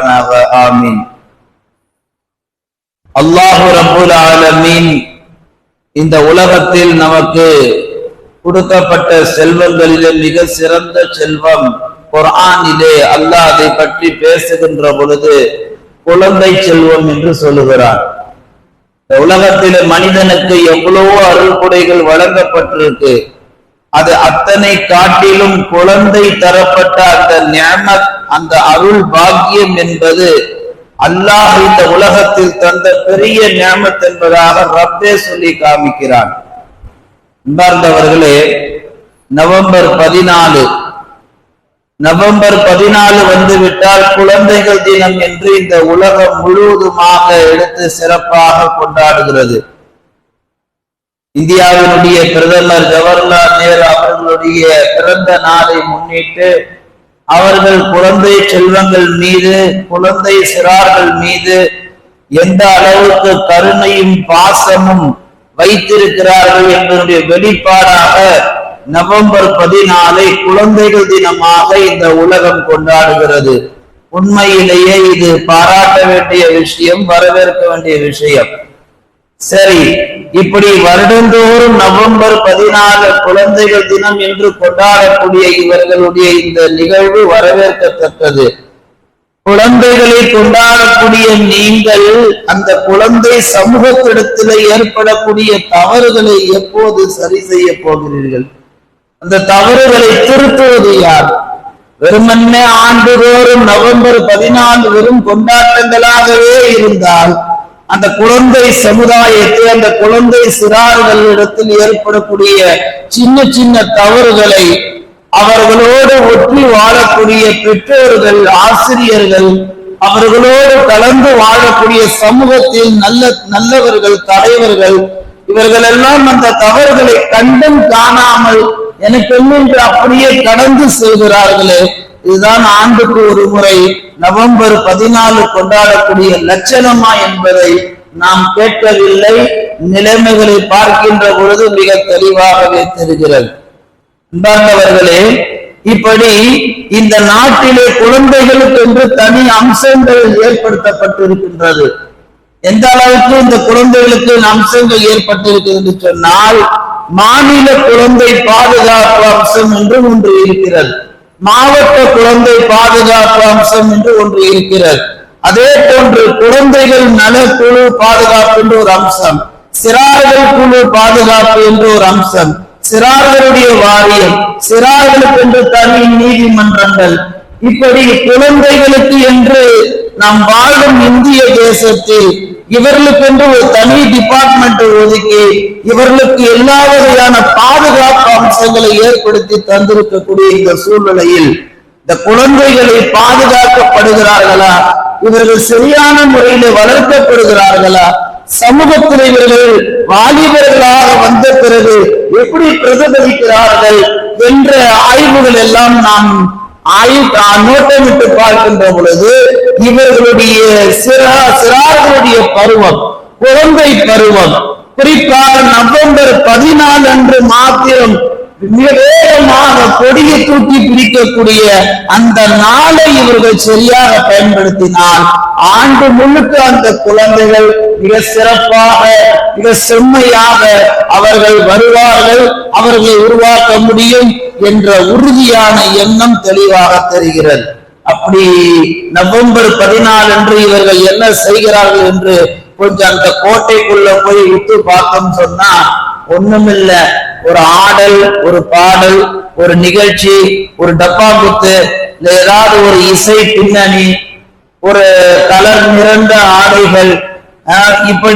செய்வானாக ஆமீன் அல்லாஹு ரபுல் ஆலமீன் இந்த உலகத்தில் நமக்கு கொடுக்கப்பட்ட செல்வங்களிலே மிக சிறந்த செல்வம் குரானிலே அல்லாஹ் அதை பற்றி பேசுகின்ற பொழுது குழந்தை செல்வம் என்று சொல்லுகிறார் இந்த உலகத்திலே மனிதனுக்கு எவ்வளவோ அருள்குடைகள் வழங்கப்பட்டிருக்கு அது அத்தனை காட்டிலும் குழந்தை தரப்பட்ட அந்த ஞானத் அந்த அருள் பாக்கியம் என்பது அல்லாஹ் இந்த உலகத்தில் தந்த பெரிய ஞாபத் என்பதாக ரப்பே சொல்லி காமிக்கிறான். அன்பார்ந்தவர்களே நவம்பர் பதினாலு. நவம்பர் பதினாலு வந்து விட்டால் குழந்தைகள் தினம் என்று இந்த உலகம் முழுவதுமாக எடுத்து சிறப்பாக கொண்டாடுகிறது. இந்தியாவினுடைய பிரதமர் ஜவஹர்லால் நேரு அவர்களுடைய பிறந்த நாளை முன்னிட்டு அவர்கள் குழந்தை செல்வங்கள் மீது குழந்தை சிறார்கள் மீது எந்த அளவுக்கு கருணையும் பாசமும் வைத்திருக்கிறார்கள் என்பதனுடைய வெளிப்பாடாக நவம்பர் பதினாலை குழந்தைகள் தினமாக இந்த உலகம் கொண்டாடுகிறது. உண்மையிலேயே இது பாராட்ட வேண்டிய விஷயம் வரவேற்க வேண்டிய விஷயம். சரி இப்படி வருடந்தோறும் நவம்பர் பதினாலு குழந்தைகள் தினம் என்று கொண்டாடக்கூடிய இவர்களுடைய இந்த நிகழ்வு வரவேற்கத்தக்கது. குழந்தைகளை கொண்டாடக்கூடிய நீங்கள் அந்த குழந்தை சமூகத்திடத்தில் ஏற்படக்கூடிய தவறுகளை எப்போது சரி செய்ய போகிறீர்கள்? அந்த தவறுகளை திருத்துவது யார்? வெறுமன்னே ஆண்டுதோறும் நவம்பர் பதினாலு வெறும் கொண்டாட்டங்களாகவே இருந்தால் அந்த குழந்தை சமுதாயத்தை அந்த குழந்தை சிறார்களிடத்தில் ஏற்படக்கூடிய சின்ன சின்ன தவறுகளை அவர்களோடு ஒற்றி வாழக்கூடிய பெற்றோர்கள் ஆசிரியர்கள் அவர்களோடு கலந்து வாழக்கூடிய சமூகத்தில் நல்ல நல்லவர்கள் தலைவர்கள் இவர்கள் எல்லாம் அந்த தவறுகளை கண்டும் காணாமல் எனக்கு என்று அப்படியே கடந்து செல்கிறார்களே இதுதான் ஆண்டுக்கு ஒரு முறை நவம்பர் பதினாலு கொண்டாடக்கூடிய லட்சணமா என்பதை நாம் கேட்கவில்லை. நிலைமைகளை பார்க்கின்ற பொழுது மிக தெளிவாகவே தெரிகிறது. அன்பார்ந்தவர்களே இப்படி இந்த நாட்டிலே குழந்தைகளுக்கு என்று தனி அம்சங்கள் ஏற்படுத்தப்பட்டிருக்கின்றது. எந்த அளவுக்கு இந்த குழந்தைகளுக்கு அம்சங்கள் ஏற்பட்டிருக்கிறது என்று சொன்னால் மாநில குழந்தை பாதுகாப்பு அம்சம் என்று ஒன்று இருக்கிறது. மாவட்ட குழந்தை பாதுகாப்பு அம்சம் என்று ஒன்று இருக்கிறது. அதே போன்று குழந்தைகள் நலக்குழு பாதுகாப்பு என்று ஒரு அம்சம். சிறார்கள் குழு பாதுகாப்பு என்று ஒரு அம்சம். சிறார்களுடைய வாரியம் சிறார்களுக்கு என்று தனி நீதிமன்றங்கள். இப்படி குழந்தைகளுக்கு என்று நாம் வாழும் இந்திய தேசத்தில் இவர்களுக்கென்று ஒரு தனி டிபார்ட்மெண்ட் ஒதுக்கி இவர்களுக்கு எல்லா வகையான பாதுகாப்பு அம்சங்களை ஏற்படுத்தி தந்திருக்கக்கூடிய இந்த சூழ்நிலையில் இந்த குழந்தைகளை பாதுகாக்கப்படுகிறார்களா? இவர்கள் சரியான முறையில் வளர்க்கப்படுகிறார்களா? சமூகத்தில் இவர்கள் வாலிபர்களாக வந்த பிறகு எப்படி பிரதிபலிக்கிறார்கள் என்ற ஆய்வுகள் எல்லாம் நாம் நோட்டமிட்டு பார்க்கின்ற பொழுது இவர்களுடைய சிறா சிறார்களுடைய பருவம் குழந்தை பருவம் குறிப்பாக நவம்பர் பதினாலு அன்று மாத்திரம் மிக வேகமாக கொடியை தூக்கி பிடிக்கக்கூடிய அந்த நாளை இவர்கள் சரியாக பயன்படுத்தினால் ஆண்டு முழுக்க அந்த குழந்தைகள் மிக சிறப்பாக மிக செம்மையாக அவர்கள் வருவார்கள் அவர்களை உருவாக்க முடியும் என்ற உறுதியான எண்ணம் தெளிவாக தெரிகிறது. அப்படி நவம்பர் பதினாலு அன்று இவர்கள் என்ன செய்கிறார்கள் என்று கொஞ்சம் அந்த கோட்டைக்குள்ள போய் விட்டு பார்த்தோம் சொன்னா ஒண்ணுமில்ல. ஒரு ஆடல் ஒரு பாடல் ஒரு நிகழ்ச்சி ஒரு டப்பா குத்து இல்ல ஏதாவது ஒரு இசை பின்னணி ஒரு கலர் நிறைந்த ஆடைகள் இப்படி